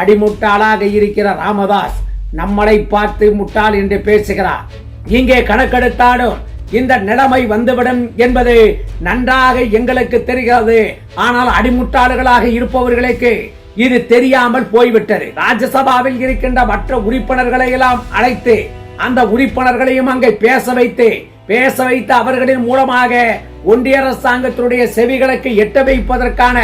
அடிமுட்டாளாக இருக்கிற ராமதாஸ் நம்மளை பார்த்து முட்டாள் என்று பேசுகிறார். இங்கே கணக்கெடுத்தாலும் இந்த நிலைமை வந்துவிடும் என்பது நன்றாக எங்களுக்கு தெரிகிறது. ஆனால் அடிமுட்டாள்களாக இருப்பவர்களுக்கு இது தெரியாமல் போய்விட்டது. ராஜ்யசபாவில் இருக்கின்ற மற்ற உறுப்பினர்களை எல்லாம் அழைத்து அந்த உறுப்பினர்களையும் அங்கே பேச வைத்து பேச வைத்து அவர்களின் மூலமாக ஒன்றிய அரசாங்கத்தினுடைய செவிகளுக்கு எட்ட வைப்பதற்கான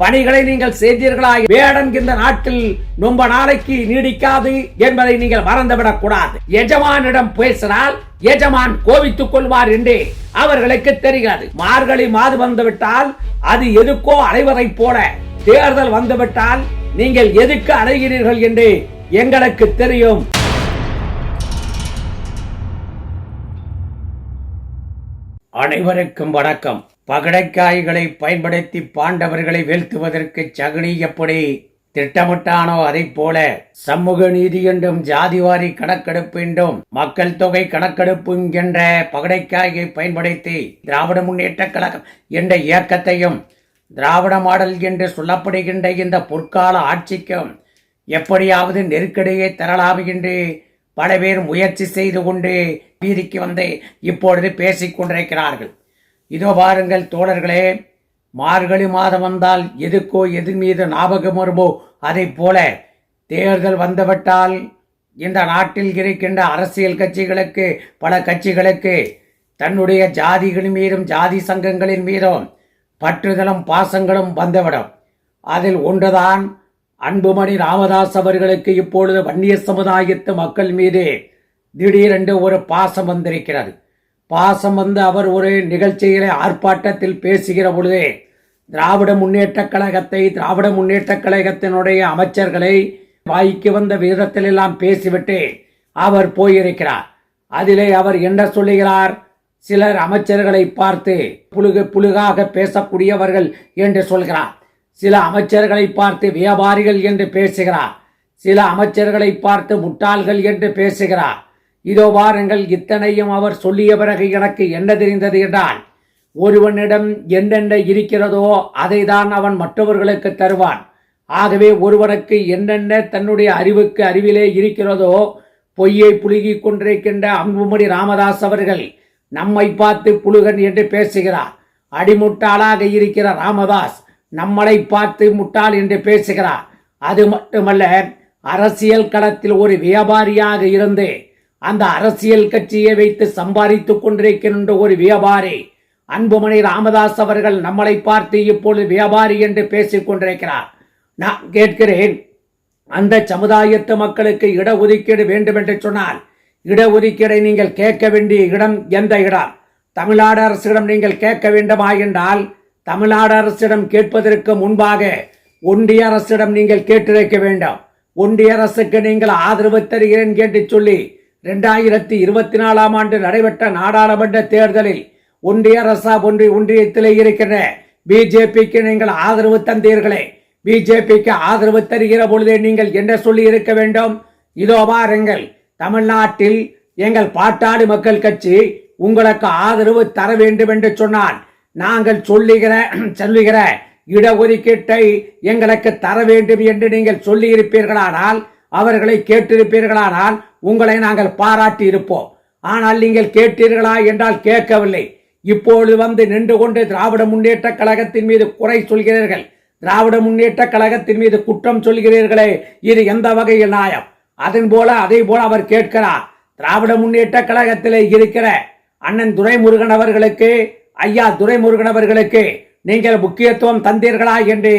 பணிகளை நீங்கள் செய்தீர்களா வேடன் இந்த நாட்டில் ரொம்ப நாளைக்கு நீடிக்காது என்பதை நீங்கள் மறந்துவிடக் கூடாது. எஜமானிடம் பேசினால் எஜமான் கோவித்துக் கொள்வார் என்று அவர்களுக்கு தெரிகிறது. மார்கழி மாது வந்துவிட்டால் அது எதுக்கோ அலைவதை போல தேர்தல் வந்துவிட்டால் நீங்கள் எதுக்கு அலைகிறீர்கள் என்று எங்களுக்கு தெரியும். அனைவருக்கும் வணக்கம். பகடைக்காய்களை பயன்படுத்தி பாண்டவர்களை வீழ்த்துவதற்கு சகுனி எப்படி திட்டமிட்டானோ அதைப் போல சமூக நீதி என்றும் ஜாதிவாரி கணக்கெடுப்பு என்றும் மக்கள் தொகை கணக்கெடுப்பு என்ற பகடைக்காயை பயன்படுத்தி திராவிட முன்னேற்ற கழகம் என்ற இயக்கத்தையும் திராவிட மாடல் என்று சொல்லப்படுகின்ற இந்த பொற்கால ஆட்சிக்கும் எப்படியாவது நெருக்கடியை தரலாம் என்று பல பேர் முயற்சி செய்து கொண்டு வீதிக்கு வந்து இப்பொழுது பேசிக் கொண்டிருக்கிறார்கள். இதோ பாருங்கள் தோழர்களே மார்கழி மாதம் வந்தால் எதுக்கோ எது மீது ஞாபகம் வருமோ அதைப் போல தேர்தல் வந்துவிட்டால் இந்த நாட்டில் இருக்கின்ற அரசியல் கட்சிகளுக்கு பல கட்சிகளுக்கு தன்னுடைய ஜாதிகள் மீதும் ஜாதி சங்கங்களின் மீதும் பற்றுதலும் பாசங்களும் வந்துவிடும். அதில் ஒன்றுதான் அன்புமணி ராமதாஸ் அவர்களுக்கு இப்பொழுது வன்னிய சமுதாயத்து மக்கள் மீது திடீரென்று ஒரு பாசம் வந்திருக்கிறது. பாசம் வந்து அவர் ஒரு நிகழ்ச்சியிலே ஆர்ப்பாட்டத்தில் பேசுகிற பொழுது திராவிட முன்னேற்றக் கழகத்தை திராவிட முன்னேற்றக் கழகத்தினுடைய அமைச்சர்களை வாய்க்கு வந்த விதத்திலெல்லாம் பேசிவிட்டு அவர் போயிருக்கிறார். அதிலே அவர் என்ன சொல்லுகிறார்? சிலர் அமைச்சர்களை பார்த்து புழுகு புழுகாக பேசக்கூடியவர்கள் என்று சொல்கிறார். சில அமைச்சர்களை பார்த்து வியாபாரிகள் என்று பேசுகிறார். சில அமைச்சர்களை பார்த்து முட்டாள்கள் என்று பேசுகிறார். இதோ வாருங்கள் இத்தனையும் அவர் சொல்லிய பிறகு எனக்கு என்ன தெரிந்தது என்றால் ஒருவனிடம் என்னென்ன இருக்கிறதோ அதை தான் அவன் மற்றவர்களுக்கு தருவான். ஆகவே ஒருவனுக்கு என்னென்ன தன்னுடைய அறிவுக்கு அறிவிலே இருக்கிறதோ பொய்யை புழுகிக் கொண்டிருக்கின்ற அன்புமணி ராமதாஸ் அவர்கள் நம்மை பார்த்து புழுகன் என்று பேசுகிறார். அடிமுட்டாளாக இருக்கிற ராமதாஸ் நம்மளை பார்த்து முட்டாள் என்று பேசுகிறார். அது மட்டுமல்ல அரசியல் களத்தில் ஒரு வியாபாரியாக இருந்து அந்த அரசியல் கட்சியை வைத்து சம்பாதித்துக் கொண்டிருக்கின்ற ஒரு வியாபாரி அன்புமணி ராமதாஸ் அவர்கள் நம்மளை பார்த்து இப்பொழுது வியாபாரி என்று பேசிக் கொண்டிருக்கிறார். நான் கேட்கிறேன் அந்த சமுதாயத்து மக்களுக்கு இடஒதுக்கீடு வேண்டும் என்று சொன்னால் இடஒதுக்கீடை நீங்கள் கேட்க வேண்டிய இடம் எந்த இடம்? தமிழ்நாடு அரசிடம் நீங்கள் கேட்க வேண்டுமா என்றால் தமிழ்நாடு அரசிடம் கேட்பதற்கு முன்பாக ஒன்றிய அரசிடம் நீங்கள் கேட்டிருக்க வேண்டும். ஒன்றிய அரசுக்கு நீங்கள் ஆதரவு தருகிறேன் என்று சொல்லி இரண்டாயிரத்தி இருபத்தி நாலாம் ஆண்டு நடைபெற்ற நாடாளுமன்ற தேர்தலில் ஒன்றிய அரசா ஒன்றிய ஒன்றியத்திலே இருக்கிற பிஜேபிக்கு நீங்கள் ஆதரவு தந்தீர்களே. பிஜேபிக்கு ஆதரவு தருகிற பொழுதே நீங்கள் என்ன சொல்லி இருக்க வேண்டும்? இதோ பாருங்கள் தமிழ்நாட்டில் எங்கள் பாட்டாளி மக்கள் கட்சி உங்களுக்கு ஆதரவு தர வேண்டும் என்று சொன்னால் நாங்கள் சொல்லுகிற சொல்லுகிற இடஒதுக்கீட்டை எங்களுக்கு தர வேண்டும் என்று நீங்கள் சொல்லியிருப்பீர்களானால் அவர்களை கேட்டிருப்பீர்களானால் உங்களை நாங்கள் பாராட்டி இருப்போம். ஆனால் நீங்கள் கேட்டீர்களா என்றால் கேட்கவில்லை. இப்பொழுது வந்து நின்று கொண்டு திராவிட முன்னேற்ற கழகத்தின் மீது குறை சொல்கிறீர்கள். திராவிட முன்னேற்ற கழகத்தின் மீது குற்றம் சொல்கிறீர்களே இது எந்த வகையில் நியாயம்? அதன் போல அதே போல அவர் கேட்கிறார். திராவிட முன்னேற்ற கழகத்திலே இருக்கிற அண்ணன் துரைமுருகன் அவர்களுக்கு ஐயா துரைமுருகன் அவர்களுக்கு நீங்கள் முக்கியத்துவம் தந்தீர்களா என்று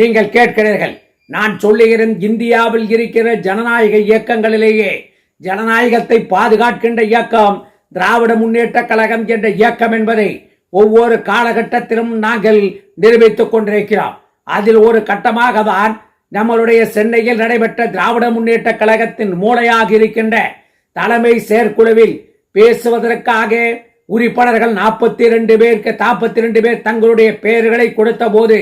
நீங்கள் கேட்கிறீர்கள். நான் சொல்லுகிறேன் இந்தியாவில் இருக்கிற ஜனநாயக இயக்கங்களிலேயே ஜனநாயகத்தை பாதுகாக்கின்ற இயக்கம் திராவிட முன்னேற்ற கழகம் என்ற இயக்கம் என்பதை ஒவ்வொரு காலகட்டத்திலும் நாங்கள் நிரூபித்துக் கொண்டிருக்கிறோம். அதில் ஒரு கட்டமாக தான் நம்மளுடைய சென்னையில் நடைபெற்ற திராவிட முன்னேற்ற கழகத்தின் மூளையாக இருக்கின்ற தலைமை செயற்குழுவில் பேசுவதற்காக உறுப்பினர்கள் நாற்பத்தி ரெண்டு பேருக்கு நாற்பத்தி ரெண்டு பேர் தங்களுடைய பெயர்களை கொடுத்த போது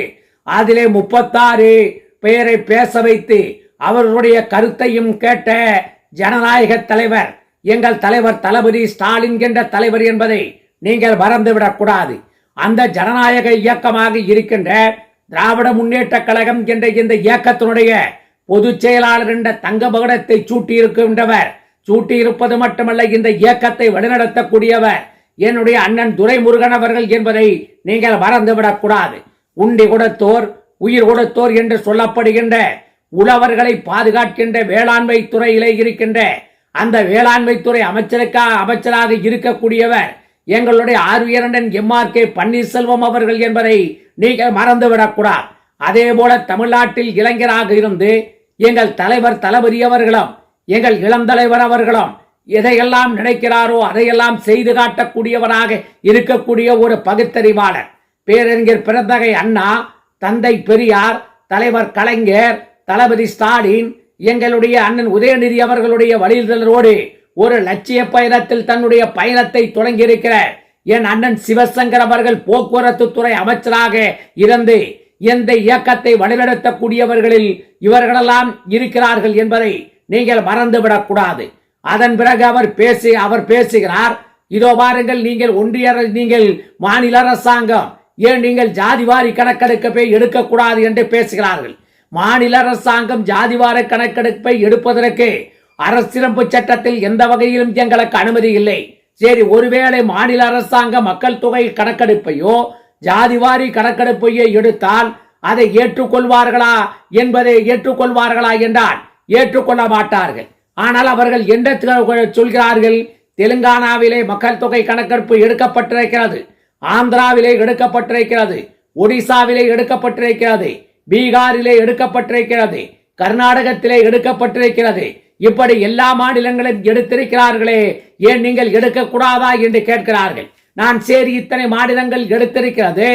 அதிலே முப்பத்தாறு பெயரை பேச வைத்து அவர்களுடைய கருத்தையும் கேட்ட ஜனநாயக தலைவர் எங்கள் தலைவர் தளபதி ஸ்டாலின் என்ற தலைவர் என்பதை நீங்கள் மறந்துவிடக் கூடாது. அந்த ஜனநாயக இயக்கமாக இருக்கின்ற திராவிட முன்னேற்ற கழகம் என்ற இந்த இயக்கத்தினுடைய பொதுச் செயலாளர் என்ற தங்க பகடத்தை சூட்டியிருக்கின்றவர் சூட்டியிருப்பது மட்டுமல்ல இந்த இயக்கத்தை வழிநடத்தக்கூடியவர் என்னுடைய அண்ணன் துரைமுருகன் அவர்கள் என்பதை நீங்கள் மறந்துவிடக் கூடாது. உண்டி கொடுத்தோர் உயிர் கொடுத்தோர் என்று சொல்லப்படுகின்ற உழவர்களை பாதுகாக்கின்ற வேளாண்மை துறையிலே இருக்கின்ற அந்த வேளாண்மை துறை அமைச்சருக்காக அமைச்சராக இருக்கக்கூடியவர் எங்களுடைய ஆர்வியரண்டன் எம்ஆர் கே பன்னீர்செல்வம் அவர்கள் என்பதை நீங்கள் மறந்துவிடக்கூடாது அதே போல தமிழ்நாட்டில் இளைஞராக இருந்து எங்கள் தலைவர் தளபதி அவர்களும் எங்கள் இளந்தலைவர் அவர்களும் எதையெல்லாம் நினைக்கிறாரோ அதையெல்லாம் செய்து காட்டக்கூடியவராக இருக்கக்கூடிய ஒரு பகுத்தறிவாளர். பேரறிஞர் பிறந்தகை அண்ணா தந்தை பெரியார் தலைவர் கலைஞர் தளபதி ஸ்டாலின் எங்களுடைய அண்ணன் உதயநிதி அவர்களுடைய வழிதலரோடு ஒரு லட்சிய பயணத்தில் தன்னுடைய பயணத்தை தொடங்கியிருக்கிற என் அண்ணன் சிவசங்கர் அவர்கள் போக்குவரத்து துறை அமைச்சராக இருந்து எந்த இயக்கத்தை வழிநடத்தக்கூடியவர்களில் இவர்களெல்லாம் இருக்கிறார்கள் என்பதை நீங்கள் மறந்துவிடக்கூடாது. அதன் பிறகு அவர் பேசி அவர் பேசுகிறார். இதோ பாருங்கள் நீங்கள் ஒன்றிய நீங்கள் மாநில அரசாங்கம் ஏன் நீங்கள் ஜாதிவாரி கணக்கெடுப்பை எடுக்கக்கூடாது என்று பேசுகிறார்கள்? மாநில அரசாங்கம் ஜாதிவார கணக்கெடுப்பை எடுப்பதற்கு அரசியலமைப்பு சட்டத்தில் எந்த வகையிலும் எங்களுக்கு அனுமதி இல்லை. சரி ஒருவேளை மாநில அரசாங்க மக்கள் தொகை கணக்கெடுப்பையோ ஜாதிவாரி கணக்கெடுப்பையோ எடுத்தால் அதை ஏற்றுக்கொள்வார்களா என்பதை ஏற்றுக்கொள்வார்களா என்றால் ஏற்றுக்கொள்ள மாட்டார்கள். ஆனால் அவர்கள் என்ன சொல்கிறார்கள்? தெலுங்கானாவிலே மக்கள் தொகை கணக்கெடுப்பு எடுக்கப்பட்டிருக்கிறது. ஆந்திராவிலே எடுக்கப்பட்டிருக்கிறது ஒடிசாவிலே எடுக்கப்பட்டிருக்கிறது பீகாரிலே எடுக்கப்பட்டிருக்கிறது கர்நாடகத்திலே எடுக்கப்பட்டிருக்கிறது. இப்படி எல்லா மாநிலங்களும் எடுத்திருக்கிறார்களே ஏன் நீங்கள் எடுக்கக்கூடாதா என்று கேட்கிறார்கள். நான் சரி இத்தனை மாநிலங்கள் எடுத்திருக்கிறது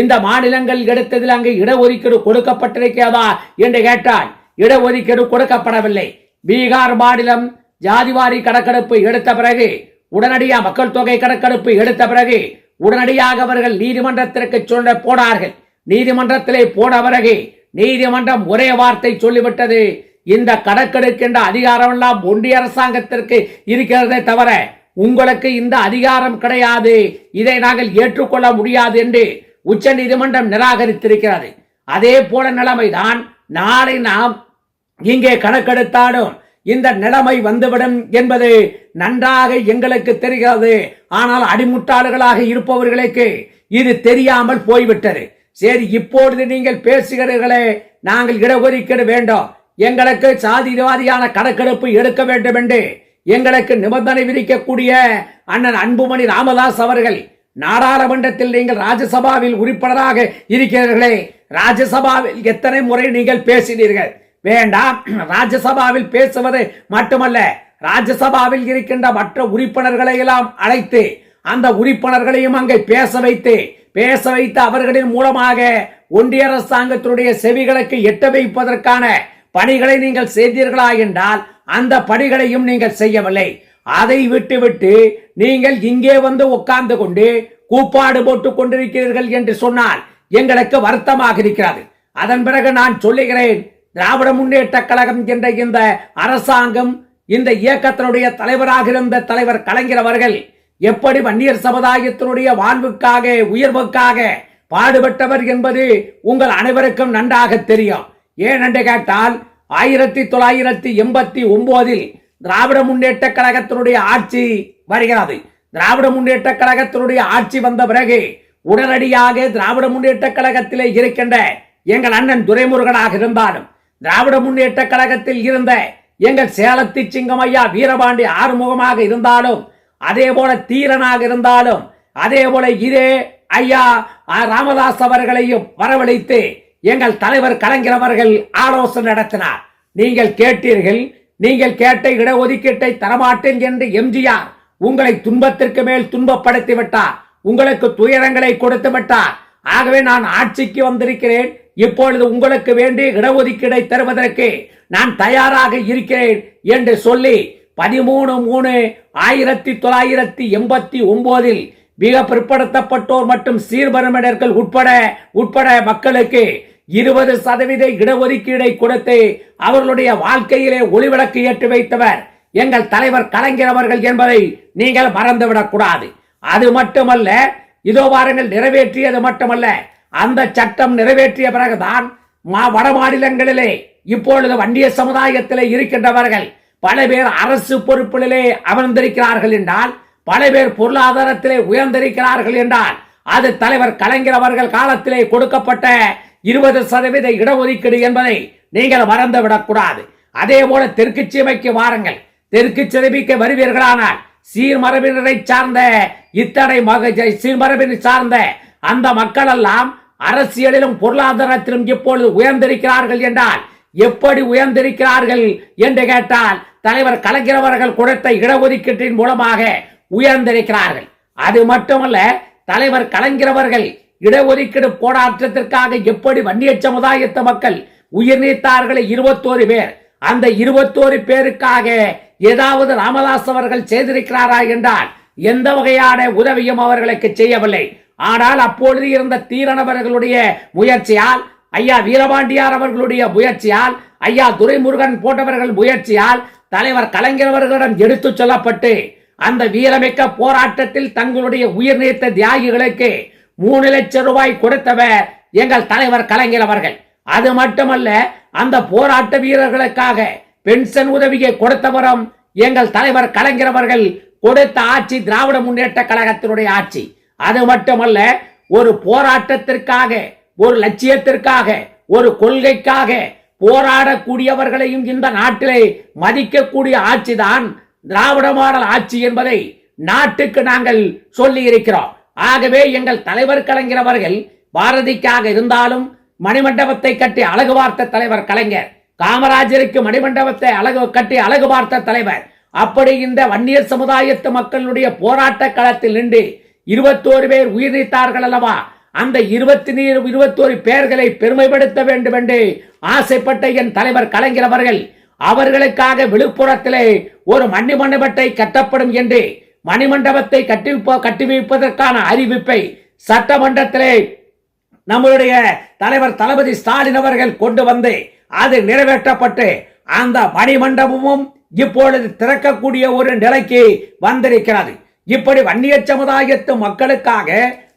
இந்த மாநிலங்கள் எடுத்ததில் அங்கு இடஒதுக்கீடு கொடுக்கப்பட்டிருக்கிறதா என்று கேட்டால் இடஒதுக்கீடு கொடுக்கப்படவில்லை. பீகார் மாநிலம் ஜாதிவாரி கணக்கெடுப்பு எடுத்த பிறகு உடனடியாக மக்கள் தொகை கணக்கெடுப்பு எடுத்த பிறகு உடனடியாக அவர்கள் நீதிமன்றத்திற்கு சொல்ல போனார்கள். நீதிமன்றத்திலே போன பிறகு நீதிமன்றம் ஒரே வார்த்தை சொல்லிவிட்டது. இந்த கணக்கெடுக்கின்ற அதிகாரம் எல்லாம் ஒன்றிய அரசாங்கத்திற்கு இருக்கிறதே தவிர உங்களுக்கு இந்த அதிகாரம் கிடையாது. இதை நாங்கள் ஏற்றுக்கொள்ள முடியாது என்று உச்ச நீதிமன்றம் நிராகரித்திருக்கிறது. அதே போல நிலைமைதான் நாளை நாம் இங்கே கணக்கெடுத்தாலும் இந்த நிலைமை வந்துவிடும் என்பது நன்றாக எங்களுக்கு தெரிகிறது. ஆனால் அடிமுட்டாளர்களாக இருப்பவர்களுக்கு இது தெரியாமல் போய்விட்டது. சரி இப்பொழுது நீங்கள் பேசுகிறீர்களே நாங்கள் இடஒதுக்கீடு வேண்டும். எங்களுக்கு சாதிவாதியான கணக்கெடுப்பு எடுக்க வேண்டும் என்று எங்களுக்கு நிபந்தனை விதிக்கக்கூடிய அண்ணன் அன்புமணி ராமதாஸ் அவர்கள் நாடாளுமன்றத்தில் நீங்கள் ராஜ்யசபாவில் உறுப்பினராக இருக்கிறீர்களே. ராஜ்யசபாவில் எத்தனை முறை நீங்கள் பேசினீர்கள்? வேண்டாம். ராஜ்யசபாவில் பேசுவது மட்டுமல்ல ராஜ்யசபாவில் இருக்கின்ற மற்ற உறுப்பினர்களை எல்லாம் அழைத்து அந்த உறுப்பினர்களையும் அங்கே பேச வைத்து பேச வைத்து அவர்களின் மூலமாக ஒன்றிய அரசாங்கத்தினுடைய செவிகளுக்கு எட்ட வைப்பதற்கான பணிகளை நீங்கள் செய்தீர்களா என்றால் அந்த பணிகளையும் நீங்கள் செய்யவில்லை. அதை விட்டுவிட்டு நீங்கள் இங்கே வந்து உட்கார்ந்து கொண்டு கூப்பாடு போட்டுக் கொண்டிருக்கிறீர்கள் என்று சொன்னால் எங்களுக்கு வருத்தமாக இருக்கிறது. அதன் பிறகு நான் சொல்லுகிறேன் திராவிட முன்னேற்ற கழகம் என்ற இந்த அரசாங்கம் இந்த இயக்கத்தினுடைய தலைவராக இருந்த தலைவர் கலைஞர் அவர்கள் எப்படி வன்னியர் சமுதாயத்தினுடைய வாழ்வுக்காக உயர்வுக்காக பாடுபட்டவர் என்பது உங்கள் அனைவருக்கும் நன்றாக தெரியும். ஏனென்று கேட்டால் ஆயிரத்தி தொள்ளாயிரத்தி எண்பத்தி ஒன்பதில் திராவிட முன்னேற்ற கழகத்தினுடைய ஆட்சி வருகிறது. திராவிட முன்னேற்ற கழகத்தினுடைய ஆட்சி வந்த பிறகு உடனடியாக திராவிட முன்னேற்ற கழகத்திலே இருக்கின்ற எங்கள் அண்ணன் துரைமுருகனாக இருந்தாலும் திராவிட முன்னேற்ற கழகத்தில் இருந்த எங்கள் சேலத்தி சிங்கமையா வீரபாண்டி ஆறுமுகமாக இருந்தாலும் அதே போல தீரனாக இருந்தாலும் அதே போல இதே ஐயா ஆ, ராமதாஸ் அவர்களையும் வரவழைத்து எங்கள் தலைவர் கலைஞர் அவர்கள் ஆலோசனை நடத்தினார். நீங்கள் கேட்டீர்கள் நீங்கள் கேட்ட இடஒதுக்கீட்டை தரமாட்டேன் என்று எம்ஜிஆர் உங்களை துன்பத்திற்கு மேல் துன்பப்படுத்தி விட்டார். உங்களுக்கு துயரங்களை கொடுத்து விட்டார். ஆகவே நான் ஆட்சிக்கு வந்திருக்கிறேன். இப்பொழுது உங்களுக்கு வேண்டி இடஒதுக்கீடை தருவதற்கு நான் தயாராக இருக்கிறேன் என்று சொல்லி பதிமூணு மூணு ஆயிரத்தி தொள்ளாயிரத்தி எண்பத்தி ஒன்பதில் மிக பிற்படுத்தப்பட்டோர் மற்றும் சீர்பரமிடர்கள் உட்பட உட்பட மக்களுக்கு இருபது சதவீத இடஒதுக்கீடை கொடுத்து அவர்களுடைய வாழ்க்கையிலே ஒளிவிளக்கு ஏற்றி வைத்தவர் எங்கள் தலைவர் கலைஞர் அவர்கள் என்பதை நீங்கள் மறந்துவிடக் கூடாது அது மட்டுமல்ல இதோ வாருங்கள் நிறைவேற்றியது மட்டுமல்ல. அந்த சட்டம் நிறைவேற்றிய பிறகுதான் மா வட மாநிலங்களிலே இப்பொழுது வண்டிய சமுதாயத்திலே இருக்கின்றவர்கள் பல பேர் அரசு பொறுப்பிலே அமர்ந்திருக்கிறார்கள் என்றால் பல பேர் பொருளாதாரத்திலே உயர்ந்திருக்கிறார்கள் என்றால் அது தலைவர் கலைஞர் அவர்கள் காலத்திலே கொடுக்கப்பட்ட இருபது சதவீத இடஒதுக்கீடு என்பதை நீங்கள் மறந்து விடக்கூடாது அதே போல தெற்கு சீமைக்கு வாருங்கள். தெற்கு சிறுமிக்கு வருவீர்களானால் சீர்மரபினரை சார்ந்த இத்தனை மக சீர்மரபினை சார்ந்த அந்த மக்கள் எல்லாம் அரசியலிலும் பொருளாதாரத்திலும் இப்பொழுது உயர்ந்திருக்கிறார்கள் என்றால் எப்படி உயர்ந்திருக்கிறார்கள் என்று கேட்டால் தலைவர் கலைஞரவர்கள் கொடுத்த இடஒதுக்கீட்டின் மூலமாக உயர்ந்திருக்கிறார்கள். அது மட்டுமல்ல தலைவர் கலைஞரவர்கள் இடஒதுக்கீடு போராட்டத்திற்காக எப்படி வன்னிய சமுதாயத்த மக்கள் உயிர் நீத்தார்களே இருபத்தோரு பேர் அந்த இருபத்தோரு பேருக்காக ஏதாவது ராமதாஸ் அவர்கள் செய்திருக்கிறாரா என்றால் எந்த வகையான உதவியும் அவர்களுக்கு செய்யவில்லை. ஆனால் அப்பொழுது இருந்த தீரனவர்களுடைய முயற்சியால் ஐயா வீரபாண்டியார் அவர்களுடைய முயற்சியால் ஐயா துரைமுருகன் போன்றவர்கள் முயற்சியால் தலைவர் கலைஞர் அவர்களிடம் எடுத்துச் சொல்லப்பட்டு அந்த வீரமிக்க போராட்டத்தில் தங்களுடைய உயிர் நீத்த தியாகிகளுக்கு மூணு லட்சம் ரூபாய் கொடுத்தவர் எங்கள் தலைவர் கலைஞர் அவர்கள். அது மட்டுமல்ல அந்த போராட்ட வீரர்களுக்காக பென்ஷன் உதவியை கொடுத்தவரும் எங்கள் தலைவர் கலைஞரவர்கள் கொடுத்த ஆட்சி திராவிட முன்னேற்ற கழகத்தினுடைய ஆட்சி. அது மட்டுமல்ல ஒரு போராட்டத்திற்காக ஒரு லட்சியத்திற்காக ஒரு கொள்கைக்காக போராடக்கூடியவர்களையும் இந்த நாட்டிலே மதிக்கக்கூடிய ஆட்சிதான் திராவிட மாடல் ஆட்சி என்பதை நாட்டுக்கு நாங்கள் சொல்லி இருக்கிறோம் ஆகவே எங்கள் தலைவர் கலைஞர் அவர்கள் பாரதிக்காக இருந்தாலும் மணிமண்டபத்தை கட்டி அழகு வார்த்த தலைவர் கலைஞர். காமராஜருக்கு மணிமண்டபத்தை அழகு கட்டி அழகு பார்த்த தலைவர் அப்படி இந்த வன்னியர் சமுதாயத்து மக்களுடைய போராட்ட களத்தில் நின்று இருபத்தோரு பேர் உயிர் நீத்தார்கள் அல்லவா? அந்த இருபத்தி நீர் இருபத்தோரு பேர்களை பெருமைப்படுத்த வேண்டும் என்று ஆசைப்பட்ட என் தலைவர் கலைஞர் அவர்கள் அவர்களுக்காக விழுப்புரத்திலே ஒரு மணி மண்டபத்தை கட்டப்படும் என்று மணிமண்டபத்தை கட்டி கட்டி வைப்பதற்கான அறிவிப்பை சட்டமன்றத்திலே நம்மளுடைய தலைவர் தளபதி ஸ்டாலின் அவர்கள் கொண்டு வந்து அது நிறைவேற்றப்பட்டு அந்த மணிமண்டபமும் இப்பொழுது திறக்கக்கூடிய ஒரு நிலைக்கு வந்திருக்கிறது. இப்படி வன்னிய சமுதாயத்து மக்களுக்காக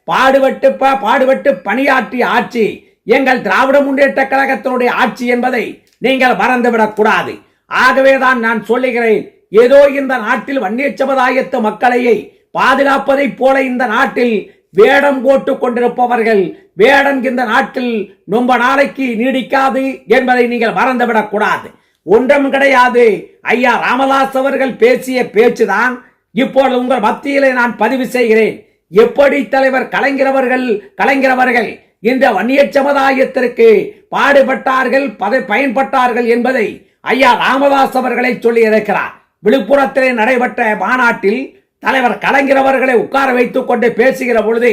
பாடுபட்டு ப- பாடுபட்டு பணியாற்றிய ஆட்சி எங்கள் திராவிட முன்னேற்ற கழகத்தினுடைய ஆட்சி என்பதை நீங்கள் மறந்துவிடக் கூடாது. ஆகவேதான் நான் சொல்லுகிறேன் ஏதோ இந்த நாட்டில் வன்னிய சமுதாயத்து மக்களையை பாதுகாப்பதைப் போல இந்த நாட்டில் வேடம் போட்டுக் கொண்டிருப்பவர்கள் வேடம் இந்த நாட்டில் ரொம்ப நாளைக்கு நீடிக்காது என்பதை நீங்கள் மறந்துவிடக் கூடாது. ஒன்றும் கிடையாது. ஐயா ராமதாஸ் அவர்கள் பேசிய பேச்சுதான் இப்பொழுது உங்கள் மத்தியிலே நான் பதிவு செய்கிறேன். எப்படி தலைவர் கலைஞரவர்கள் கலைஞரவர்கள் இந்த வன்னிய சமுதாயத்திற்கு பாடுபட்டார்கள் பதை பயன்பட்டார்கள் என்பதை ஐயா ராமதாஸ் அவர்களை சொல்லி இருக்கிறார் விழுப்புரத்திலே நடைபெற்ற மாநாட்டில் தலைவர் கலைஞரவர்களை உட்கார வைத்துக் கொண்டு பேசுகிற பொழுது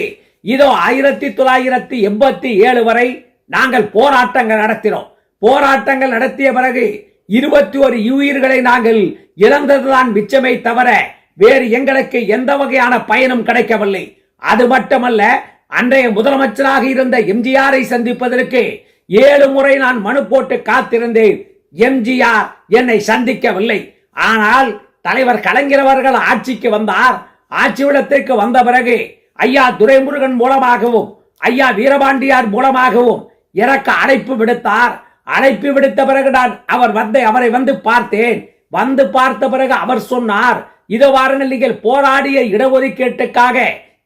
இதோ ஆயிரத்தி தொள்ளாயிரத்தி எண்பத்தி ஏழு வரை நாங்கள் போராட்டங்கள் நடத்தினோம். போராட்டங்கள் நடத்திய பிறகு இருபத்தி ஒரு உயிர்களை நாங்கள் இழந்ததுதான் மிச்சமே தவிர வேறு எங்களுக்கு எந்த வகையான பயனும் கிடைக்கவில்லை. அது மட்டுமல்ல அன்றைய முதலமைச்சராக இருந்த எம்ஜிஆரை சந்திப்பதற்கு ஏழு முறை நான் மனு போட்டு காத்திருந்தேன். எம்ஜிஆர் என்னை சந்திக்கவில்லை. ஆனால் தலைவர் கலைஞர் அவர்கள் ஆட்சிக்கு வந்தார். ஆட்சி விடத்திற்கு வந்த பிறகு ஐயா துரைமுருகன் மூலமாகவும் ஐயா வீரபாண்டியார் மூலமாகவும் இறக்க அழைப்பு விடுத்தார். அழைப்பு விடுத்த பிறகு நான் அவர் வந்து அவரை வந்து பார்த்தேன். வந்து பார்த்த பிறகு அவர் சொன்னார் இது வாருங்கள் நீங்கள் போராடிய இடஒதுக்கீட்டுக்காக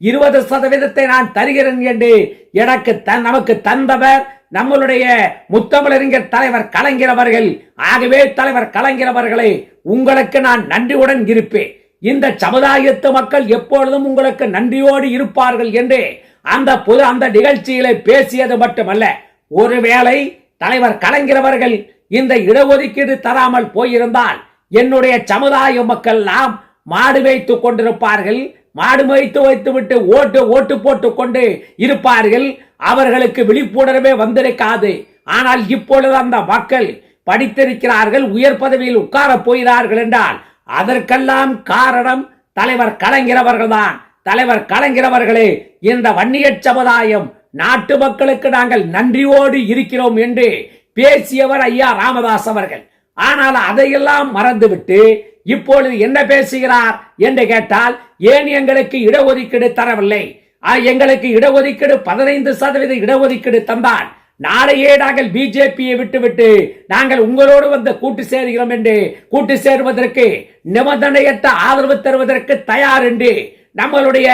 இருபது சதவீதத்தை நான் தருகிறேன் என்று எனக்கு தன் நமக்கு தந்தவர் நம்மளுடைய முத்தமிழறிஞர் தலைவர் கலைஞர் அவர்கள் ஆகவே தலைவர் கலைஞர் உங்களுக்கு நான் நன்றியுடன் இருப்பேன். இந்த சமுதாயத்து மக்கள் எப்பொழுதும் உங்களுக்கு நன்றியோடு இருப்பார்கள் என்று அந்த பொது அந்த நிகழ்ச்சியிலே பேசியது மட்டுமல்ல. ஒருவேளை தலைவர் கலைஞர் அவர்கள் இந்த இடஒதுக்கீடு தராமல் போயிருந்தால் என்னுடைய சமுதாய மக்கள் எல்லாம் மாடு வைத்துக் கொண்டிருப்பார்கள். மாடு வைத்து வைத்துவிட்டு ஓட்டு ஓட்டு போட்டு கொண்டு இருப்பார்கள். அவர்களுக்கு விழிப்புணர்வே வந்திருக்காது. ஆனால் இப்பொழுது அந்த மக்கள் படித்திருக்கிறார்கள் உயர் பதவியில் உட்கார போகிறார்கள் என்றால் அதற்கெல்லாம் காரணம் தலைவர் கலைஞரவர்கள்தான் தலைவர் கலைஞரவர்களே இந்த வன்னிய சமுதாயம் நாட்டு மக்களுக்கு நாங்கள் நன்றியோடு இருக்கிறோம் என்று பேசியவர் ஐயா ராமதாஸ் அவர்கள். ஆனால் அதையெல்லாம் மறந்துவிட்டு இப்பொழுது என்ன பேசுகிறார் என்று கேட்டால் ஏன் எங்களுக்கு இடஒதுக்கீடு தரவில்லை? எங்களுக்கு இடஒதுக்கீடு பதினைந்து சதவீத இடஒதுக்கீடு தந்தால் நாளையே நாங்கள் பிஜேபியை விட்டுவிட்டு நாங்கள் உங்களோடு வந்து கூட்டு சேர்கிறோம் என்று கூட்டு சேருவதற்கு நிபந்தனையற்ற ஆதரவு தருவதற்கு தயார் என்று நம்மளுடைய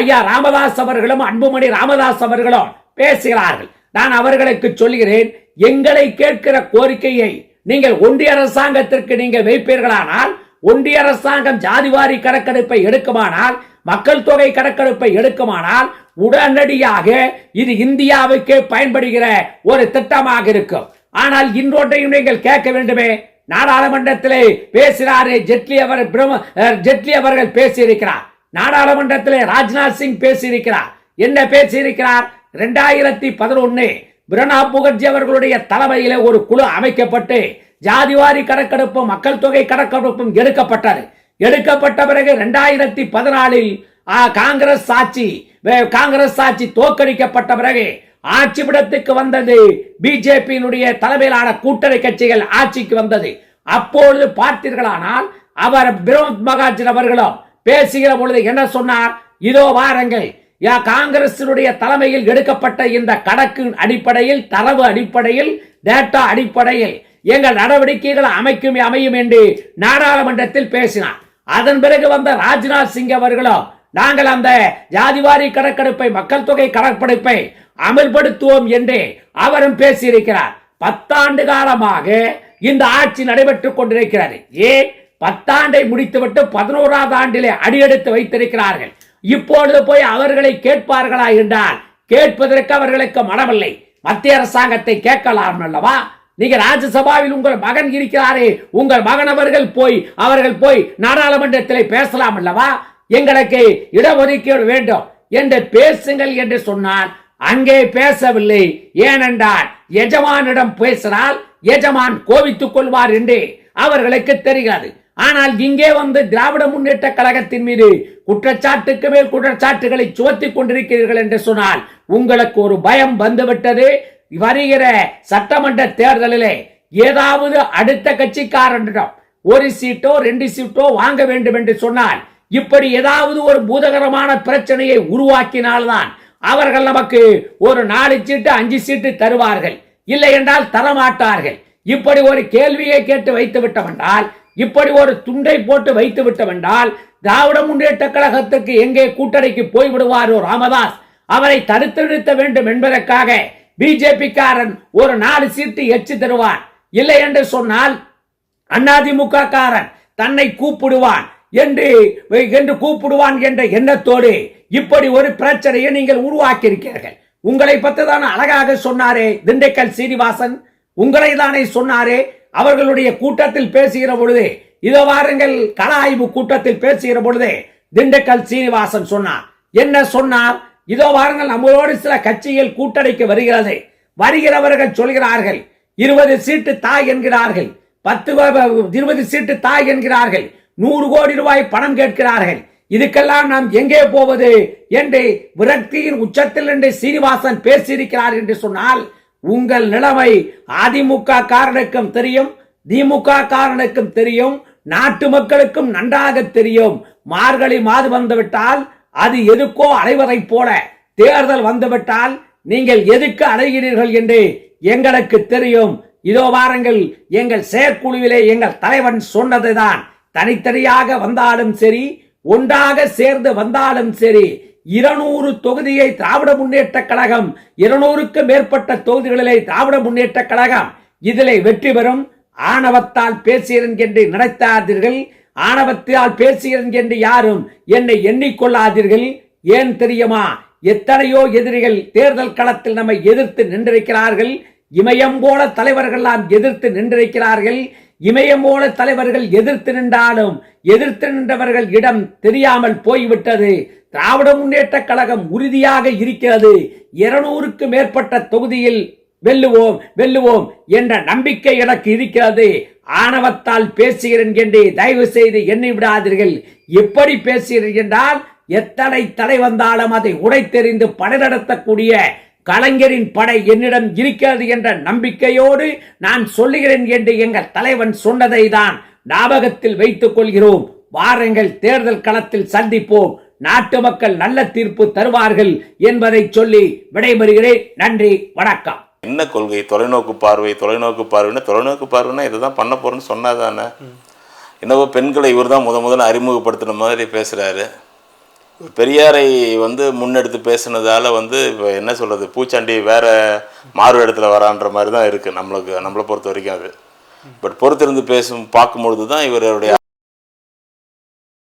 ஐயா ராமதாஸ் அவர்களும் அன்புமணி ராமதாஸ் அவர்களும் பேசுகிறார்கள். நான் அவர்களுக்கு சொல்கிறேன் எங்களை கேட்கிற கோரிக்கையை நீங்கள் ஒன்றிய அரசாங்கத்திற்கு நீங்கள் வைப்பீர்களானால் ஒன்றிய அரசாங்கம் ஜாதிவாரி கணக்கெடுப்பை எடுக்குமானால் மக்கள் தொகை கணக்கெடுப்பை எடுக்குமானால் உடனடியாக இது இந்தியாவுக்கு பயன்படுகிற ஒரு திட்டமாக இருக்கும். ஆனால் இன்றொன்றையும் நீங்கள் கேட்க வேண்டுமே நாடாளுமன்றத்திலே பேசுகிறாரே ஜெட்லி அவர் ஜெட்லி அவர்கள் பேசியிருக்கிறார். நாடாளுமன்றத்திலே ராஜ்நாத் சிங் பேசியிருக்கிறார். என்ன பேசியிருக்கிறார்? இரண்டாயிரத்தி பதினொன்னு பிரணாப் முகர்ஜி அவர்களுடைய தலைமையில் ஒரு குழு அமைக்கப்பட்டு ஜாதிவாரி கணக்கெடுப்பும் மக்கள் தொகை கணக்கெடுப்பும் எடுக்கப்பட்டது. எடுக்கப்பட்ட பிறகு ரெண்டாயிரத்தி பதினாலில் காங்கிரஸ் ஆட்சி காங்கிரஸ் ஆட்சி தோற்கடிக்கப்பட்ட பிறகு ஆட்சிபிடத்துக்கு வந்தது. பிஜேபியினுடைய தலைமையிலான கூட்டணி கட்சிகள் ஆட்சிக்கு வந்தது. அப்பொழுது பார்த்தீர்களானால் அவர் வினோத் மகாஜன் அவர்களும் பேசுகிற பொழுது என்ன சொன்னார்? இதோ வாரங்கள் யா காங்கிரசினுடைய தலைமையில் எடுக்கப்பட்ட இந்த கணக்கு அடிப்படையில் தரவு அடிப்படையில் டேட்டா அடிப்படையில் எங்கள் நடவடிக்கைகள் அமைக்கும் அமையும் என்று நாடாளுமன்றத்தில் பேசினார். அதன் பிறகு வந்த ராஜ்நாத் சிங் அவர்களோ நாங்கள் அந்த ஜாதிவாரி கணக்கெடுப்பை மக்கள் தொகை கணக்கெடுப்பை அமல்படுத்துவோம் என்று அவரும் பேசியிருக்கிறார். பத்தாண்டு காலமாக இந்த ஆட்சி நடைபெற்றுக் கொண்டிருக்கிறது. ஏன் பத்தாண்டை முடித்துவிட்டு பதினோராவது ஆண்டிலே அடியெடுத்து வைத்திருக்கிறார்கள். இப்பொழுது போய் அவர்களை கேட்பார்களா என்றால் கேட்பதற்கு அவர்களுக்கு மனமில்லை. மத்திய அரசாங்கத்தை கேட்கலாம் அல்லவா? நீங்க ராஜ்யசபாவில் உங்கள் மகன் இருக்கிறாரே உங்கள் மகனவர்கள் போய் அவர்கள் போய் நாடாளுமன்றத்தில் பேசலாம் அல்லவா? எங்களுக்கு இடஒதுக்கீடு வேண்டும் என்று பேசுங்கள் என்று சொன்னார். அங்கே பேசவில்லை. ஏனென்றால் எஜமானிடம் பேசினால் எஜமான் கோவித்துக் கொள்வார் என்று அவர்களுக்கு தெரிகிறது. ஆனால் இங்கே வந்து திராவிட முன்னேற்ற கழகத்தின் மீது குற்றச்சாட்டுக்கு மேல் குற்றச்சாட்டுகளை சுமத்திக் கொண்டிருக்கிறீர்கள் என்று சொன்னால் உங்களுக்கு ஒரு பயம் வந்துவிட்டது. வருகிற சட்டமன்ற தேர்தலிலே ஏதாவது அடுத்த கட்சிக்காரனிடம் ஒரு சீட்டோ ரெண்டு சீட்டோ வாங்க வேண்டும் என்று சொன்னால் இப்படி ஏதாவது ஒரு பூதகரமான பிரச்சனையை உருவாக்கினால்தான் அவர்கள் நமக்கு ஒரு நாலு சீட்டு அஞ்சு சீட்டு தருவார்கள். இல்லை என்றால் தரமாட்டார்கள். இப்படி ஒரு கேள்வியை கேட்டு வைத்து விட்டவென்றால் இப்படி ஒரு துண்டை போட்டு வைத்து விட்டவென்றால் திராவிட முன்னேற்ற கழகத்துக்கு எங்கே கூட்டணிக்கு போய்விடுவாரோ ராமதாஸ்? அவரை தடுத்து நிறுத்த வேண்டும் என்பதற்காக பிஜேபிக்காரன் ஒரு நாலு சீட்டு எச்சு தருவான். இல்லை என்று சொன்னால் அதிமுக காரன் தன்னை கூப்பிடுவான் என்று என்று கூப்பிடுவான் என்ற எண்ணத்தோடு இப்படி ஒரு பிரச்சனையை நீங்கள் உருவாக்கி இருக்கிறீர்கள் உங்களை பற்றி தான் அழகாக சொன்னாரே திண்டுக்கல் சீனிவாசன். உங்களை தானே சொன்னாரே அவர்களுடைய கூட்டத்தில் பேசுகிற பொழுது. இதோ வாருங்கள் கலாய்வு ஆய்வு கூட்டத்தில் பேசுகிற பொழுது திண்டுக்கல் சீனிவாசன் சொன்னார். என்ன சொன்னார்? இதோ வாருங்கள் நம்மளோடு சில கட்சிகள் கூட்டணிக்கு வருகிறது. வருகிறவர்கள் சொல்கிறார்கள் இருபது சீட்டு தாய் என்கிறார்கள் பத்து இருபது சீட்டு தாய் என்கிறார்கள் நூறு கோடி ரூபாய் பணம் கேட்கிறார்கள். இதுக்கெல்லாம் நாம் எங்கே போவது என்று விரக்தியின் உச்சத்தில் என்று சீனிவாசன் பேசியிருக்கிறார் என்று சொன்னால் உங்கள் நிலைமை அதிமுக காரனுக்கும் தெரியும் திமுக காரனுக்கும் தெரியும் நாட்டு மக்களுக்கும் நன்றாக தெரியும். மார்கழி மாது வந்துவிட்டால் அது எதுக்கோ அலைவதைப் போல தேர்தல் வந்துவிட்டால் நீங்கள் எதுக்கு அலைகிறீர்கள் என்று எங்களுக்கு தெரியும். இதோ வாருங்கள் எங்கள் செயற்குழுவிலே எங்கள் தலைவன் சொன்னதுதான். தனித்தனியாக வந்தாலும் சரி ஒன்றாக சேர்ந்து வந்தாலும் சரி இருநூறு தொகுதியை திராவிட முன்னேற்ற கழகம் இருநூறுக்கு மேற்பட்ட தொகுதிகளிலே திராவிட முன்னேற்ற கழகம் இதிலே வெற்றி பெறும். ஆணவத்தால் பேசுகிறேன் என்று நினைத்தாதீர்கள். ஆணவத்தால் பேசுகிறேன் என்று யாரும் என்னை எண்ணிக்கொள்ளாதீர்கள். ஏன் தெரியுமா? எத்தனையோ எதிரிகள் தேர்தல் களத்தில் நம்மை எதிர்த்து நின்றிருக்கிறார்கள். இமயம் போல தலைவர்கள் நாம் எதிர்த்து நின்றிருக்கிறார்கள். இமயம் போல தலைவர்கள் எதிர்த்து நின்றாலும் எதிர்த்து நின்றவர்கள் இடம் தெரியாமல் போய்விட்டது. திராவிட முன்னேற்ற கழகம் உறுதியாக இருக்கிறது. இருநூறுக்கு மேற்பட்ட தொகுதியில் வெல்லுவோம் வெல்லுவோம் என்ற நம்பிக்கை எனக்கு இருக்கிறது. ஆணவத்தால் பேசுகிறேன் என்று தயவு செய்து எண்ணி விடாதீர்கள். எப்படி பேசுகிறேன் என்றால் எத்தனை தடை வந்தாலும் அதை உடைத்தெறிந்து படை நடத்தக்கூடிய கலைஞரின் படை என்னிடம் இருக்கிறது என்ற நம்பிக்கையோடு நான் சொல்லுகிறேன் என்று எங்கள் தலைவன் சொன்னதை தான் ஞாபகத்தில் வைத்துக் கொள்கிறோம். வாருங்கள் தேர்தல் களத்தில் சந்திப்போம். நாட்டு மக்கள் நல்ல தீர்ப்பு தருவார்கள் என்பதை சொல்லி விடைபெறுகிறேன். நன்றி வணக்கம். என்ன கொள்கை? தொலைநோக்கு பார்வை தொலைநோக்கு பார்வைன்னா தொலைநோக்கு பார்வைன்னா இதை தான் பண்ண போகிறேன்னு சொன்னாதானே? என்னவோ பெண்களை இவர் தான் முத முதல்ல அறிமுகப்படுத்தின மாதிரி பேசுகிறாரு பெரியாரை வந்து முன்னெடுத்து பேசுனதால வந்து இப்போ என்ன சொல்கிறது பூச்சாண்டி வேற மாறு இடத்துல வரான்ற மாதிரி தான் இருக்குது நம்மளுக்கு நம்மளை பொறுத்த வரைக்கும் அது. பட் பொறுத்திருந்து பேசும் பார்க்கும்பொழுது தான் இவருடைய